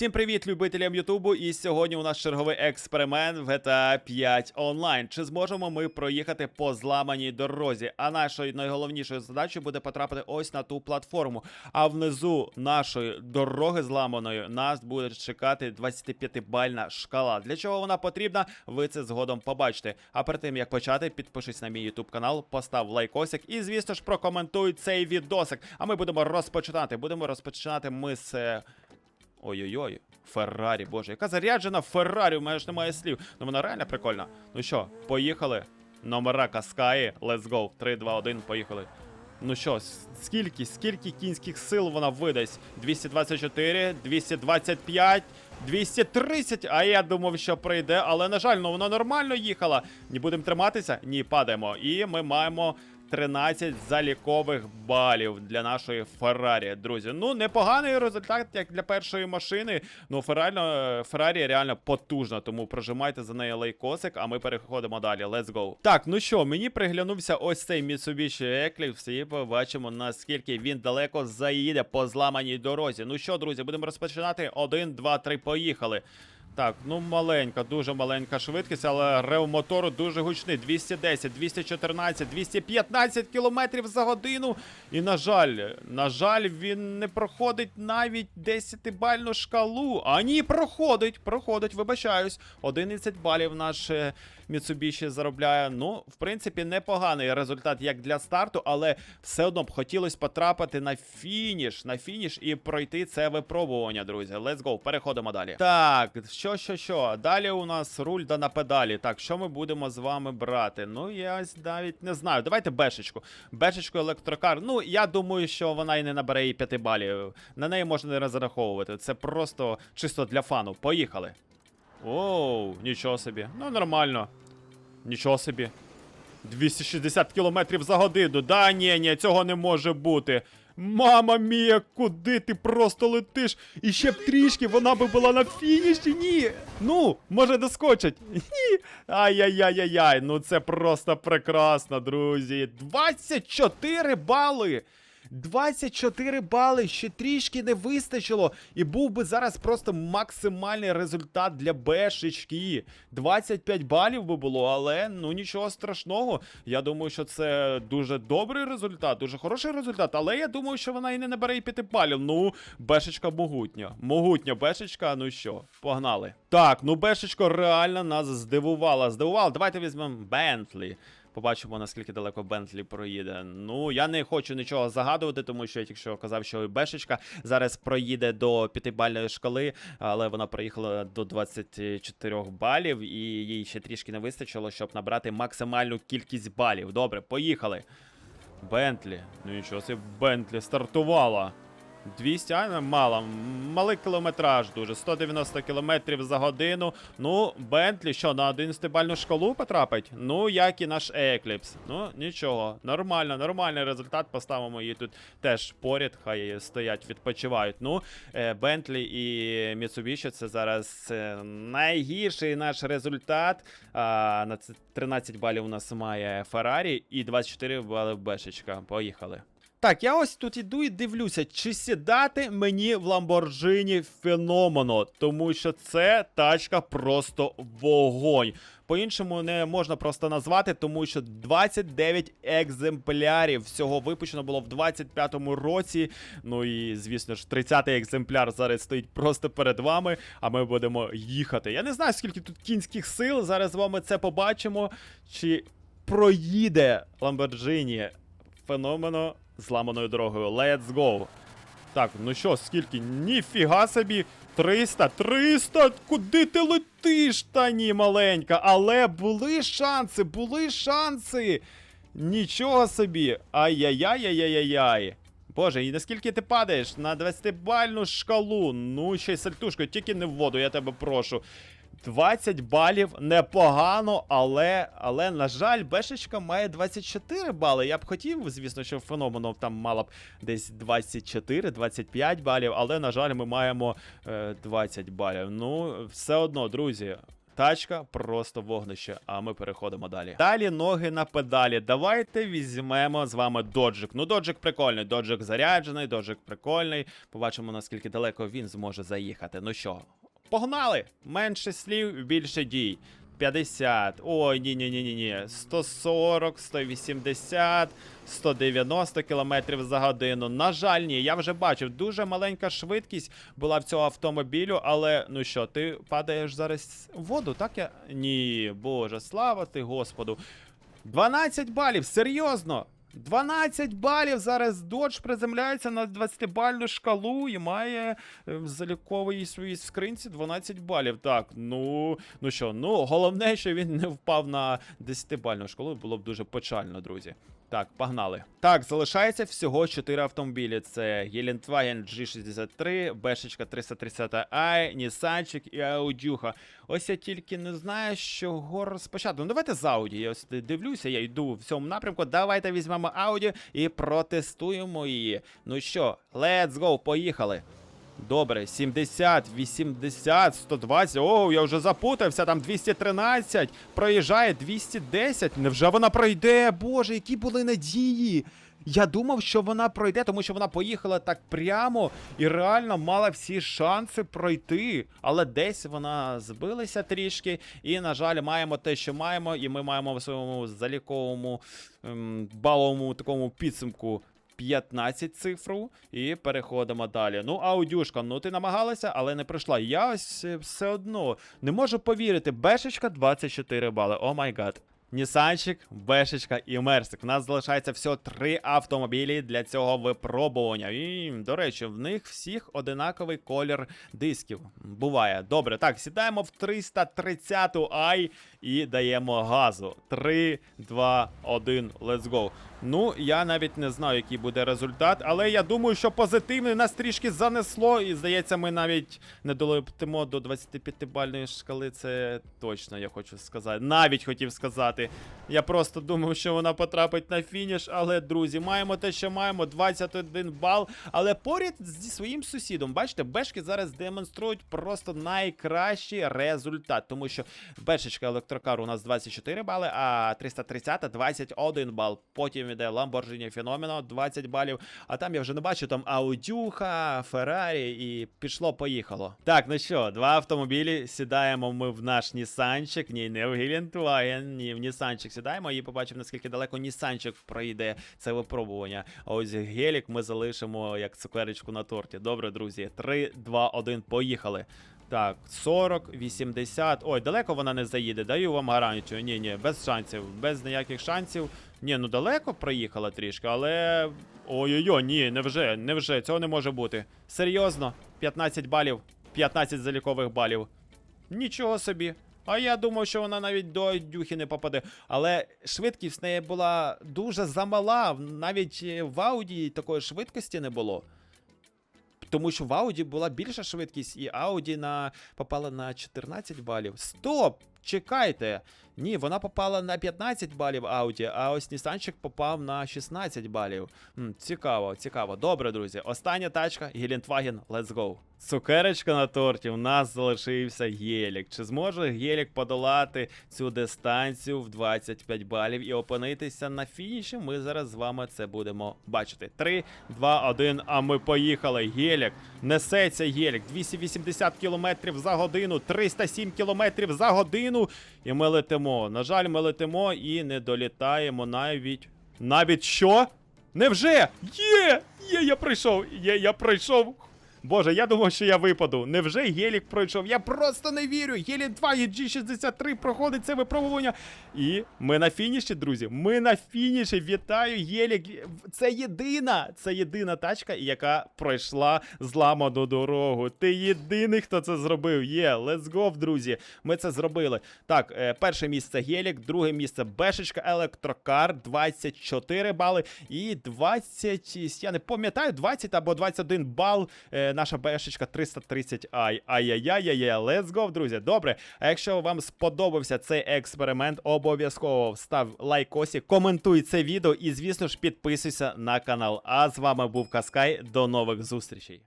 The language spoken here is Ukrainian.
Всім привіт, любителям Ютубу! І сьогодні у нас черговий експеримент в GTA 5 онлайн. Чи зможемо ми проїхати по зламаній дорозі? А нашою найголовнішою задачею буде потрапити ось на ту платформу. А внизу нашої дороги зламаної нас буде чекати 25-бальна шкала. Для чого вона потрібна? Ви це згодом побачите. А перед тим як почати, підпишись на мій ютуб канал, постав лайкосик і, звісно ж, прокоментуй цей відосик. А ми будемо розпочинати. Будемо розпочинати ми з. Ой-ой-ой, Феррарі, боже, яка заряджена Феррарі, у мене ж немає слів. Ну вона реально прикольна. Ну що, поїхали. Номера Каскаї, let's go. 3, 2, 1, поїхали. Ну що, скільки, скільки кінських сил вона видасть? 224, 225, 230. А я думав, що прийде, але на жаль, ну вона нормально їхала. Не будемо триматися? Ні, падаємо. І ми маємо 13 залікових балів для нашої Феррарі, друзі. Ну, непоганий результат, як для першої машини. Ну, Феррарі, Феррарі реально потужна, тому прожимайте за неї лайкосик, а ми переходимо далі. Let's go. Так, ну що, мені приглянувся ось цей Mitsubishi Eclipse, і побачимо, наскільки він далеко заїде по зламаній дорозі. Ну що, друзі, будемо розпочинати. Один, два, три, поїхали. Так, ну маленька, дуже маленька швидкість, але рев мотору дуже гучний. 210, 214, 215 кілометрів за годину. І на жаль, на жаль, він не проходить навіть 10-бальну шкалу. А ні, проходить, проходить, вибачаюсь. 11 балів наш е, Mitsubishi заробляє. Ну, в принципі, непоганий результат як для старту, але все одно б хотілося потрапити на фініш, на фініш і пройти це випробування, друзі. Let's go, переходимо далі. Так, що, що, що? Далі у нас руль да на педалі. Так, що ми будемо з вами брати? Ну, я навіть не знаю. Давайте бешечку. Бешечку електрокар. Ну, я думаю, що вона і не набере і 5 балів. На неї можна не розраховувати. Це просто чисто для фану. Поїхали. Оу, нічого собі. Ну, нормально. Нічого собі. 260 кілометрів за годину. Да, ні, ні, цього не може бути. Мама мія, куди ти просто летиш? І ще б трішки вона би була на фініші. Ні. Ну, може доскочить. Ні. Ай-яй-яй-яй-яй. Ну це просто прекрасно, друзі. 24 бали. 24 бали ще трішки не вистачило, і був би зараз просто максимальний результат для Бешечки. 25 балів би було, але ну нічого страшного. Я думаю, що це дуже добрий результат, дуже хороший результат. Але я думаю, що вона і не набере і 5 балів. Ну, Бешечка могутня. Могутня Бешечка, ну що, погнали. Так, ну Бешечко реально нас здивувала. Здивувала. Давайте візьмемо Бентлі. Побачимо, наскільки далеко Бентлі проїде. Ну, я не хочу нічого загадувати, тому що я тільки що казав, що Бешечка зараз проїде до 5-бальної шкали, але вона проїхала до 24 балів, і їй ще трішки не вистачило, щоб набрати максимальну кількість балів. Добре, поїхали. Бентлі. Ну нічого, це Бентлі стартувала. 200, а мало. Малий кілометраж дуже. 190 кілометрів за годину. Ну, Бентлі, що, на 11-бальну шкалу потрапить? Ну, як і наш Екліпс. Ну, нічого. Нормально, нормальний результат. Поставимо її тут теж поряд, хай стоять, відпочивають. Ну, е, Бентлі і Mitsubishi це зараз е, найгірший наш результат. А, на це 13 балів у нас має Феррарі і 24 бали Бешечка. Поїхали. Так, я ось тут іду і дивлюся, чи сідати мені в Lamborghini Phenomenon, тому що це тачка просто вогонь. По-іншому не можна просто назвати, тому що 29 екземплярів всього випущено було в 25-му році. Ну і звісно ж, 30-й екземпляр зараз стоїть просто перед вами, а ми будемо їхати. Я не знаю, скільки тут кінських сил. Зараз з вами це побачимо. Чи проїде Lamborghini феномено зламаною дорогою. Let's go. Так, ну що, скільки? Ніфіга собі. 300, 300! Куди ти летиш, та ні, маленька? Але були шанси, були шанси. Нічого собі. Ай-яй-яй-яй-яй-яй. Боже, і наскільки ти падаєш? На 20-бальну шкалу. Ну, ще й сальтушкою, тільки не в воду, я тебе прошу. 20 балів непогано, але, але на жаль, Бешечка має 24 бали. Я б хотів, звісно, що феноменом там мала б десь 24-25 балів, але, на жаль, ми маємо е, 20 балів. Ну, все одно, друзі. Тачка просто вогнище, а ми переходимо далі. Далі ноги на педалі. Давайте візьмемо з вами доджик. Ну, доджик прикольний, доджик заряджений, доджик прикольний. Побачимо, наскільки далеко він зможе заїхати. Ну що, погнали! Менше слів, більше дій. 50. Ой, ні, ні, ні, ні, ні. 140, 180, 190 км за годину. На жаль, ні, я вже бачив, дуже маленька швидкість була в цього автомобілю, але ну що, ти падаєш зараз в воду, так я. Ні, боже, слава ти Господу. 12 балів, серйозно. 12 балів зараз додж приземляється на 20-бальну шкалу і має е, в заліковій своїй скринці 12 балів. Так, ну ну що, ну головне, що він не впав на 10-бальну шкалу, було б дуже печально, друзі. Так, погнали. Так, залишається всього 4 автомобілі. Це Гелендваген G63, Бешечка 330i, Нісанчик і Аудюха. Ось я тільки не знаю, з чого розпочати. Ну давайте з Ауді. Я ось дивлюся, я йду в цьому напрямку. Давайте візьмемо Ауді і протестуємо її. Ну що, let's go, поїхали. Добре, 70, 80, 120. О, я вже запутався, там 213. Проїжджає 210. Невже вона пройде? Боже, які були надії. Я думав, що вона пройде, тому що вона поїхала так прямо і реально мала всі шанси пройти. Але десь вона збилася трішки. І, на жаль, маємо те, що маємо, і ми маємо в своєму заліковому ем, баловому такому підсумку 15 цифру і переходимо далі. Ну, аудюшка, ну ти намагалася, але не пройшла. Я ось е, все одно не можу повірити. Бешечка 24 бали. О май гад. Нісанчик, Бешечка і Мерсик. У нас залишається всього три автомобілі для цього випробування. І, до речі, в них всіх одинаковий колір дисків. Буває. Добре, так, сідаємо в 330 ай і даємо газу. 3, 2, 1, let's go. Ну, я навіть не знаю, який буде результат, але я думаю, що позитивний нас трішки занесло, і здається, ми навіть не долетимо до 25-бальної шкали. Це точно я хочу сказати. Навіть хотів сказати. Я просто думав, що вона потрапить на фініш, але, друзі, маємо те, що маємо. 21 бал. Але поряд зі своїм сусідом, бачите, бешки зараз демонструють просто найкращий результат, тому що бешечка електрокару у нас 24 бали, а 330 21 бал. Потім іде Lamborghini Fenomeno 20 балів. А там я вже не бачу, там Аудюха, Феррарі і пішло-поїхало. Так, ну що, два автомобілі. Сідаємо ми в наш Нісанчик. Ні, не в Гелендваген, ні, в Нісанчик сідаємо і побачимо, наскільки далеко Нісанчик пройде це випробування. А ось гелік ми залишимо як цукерочку на торті. Добре, друзі. 3, 2, 1, поїхали. Так, 40, 80. Ой, далеко вона не заїде. Даю вам гарантію. Ні, ні, без шансів, без ніяких шансів. Ні, ну далеко проїхала трішки, але. Ой-ой-ой, ні, невже, невже, цього не може бути. Серйозно, 15 балів, 15 залікових балів. Нічого собі. А я думав, що вона навіть до дюхи не попаде. Але швидкість в неї була дуже замала. Навіть е, в Ауді такої швидкості не було. Тому що в Ауді була більша швидкість, і Ауді на... попала на 14 балів. Стоп! Чекайте! Ні, вона попала на 15 балів Ауді, а ось Нісанчик попав на 16 балів. М, цікаво, цікаво. Добре, друзі. Остання тачка, Гелендваген, let's go. Цукерочка на торті, у нас залишився Гелік. Чи зможе Гелік подолати цю дистанцію в 25 балів і опинитися на фініші? Ми зараз з вами це будемо бачити. 3, 2, 1, а ми поїхали. Гелік. Несеться Гелік. 280 км за годину, 307 км за годину. І ми летимо. На жаль, ми летимо і не долітаємо навіть. Навіть що? Невже? Є! Є, я прийшов! Є, я пройшов! Боже, я думав, що я випаду. Невже Гелік пройшов? Я просто не вірю. Гелік 2 і G63 проходить це випробування. І ми на фініші, друзі. Ми на фініші. Вітаю, Гелік. Це єдина, це єдина тачка, яка пройшла зламану дорогу. Ти єдиний, хто це зробив. Є, let's go, друзі. Ми це зробили. Так, е, перше місце Гелік, друге місце Бешечка Електрокар, 24 бали. І 20, я не пам'ятаю, 20 або 21 бал. Наша бешечка 330 ай. Ай-яй-яй-яй, let's go, друзі. Добре. А якщо вам сподобався цей експеримент, обов'язково став лайкосі, коментуй це відео і, звісно ж, підписуйся на канал. А з вами був Каскай. До нових зустрічей.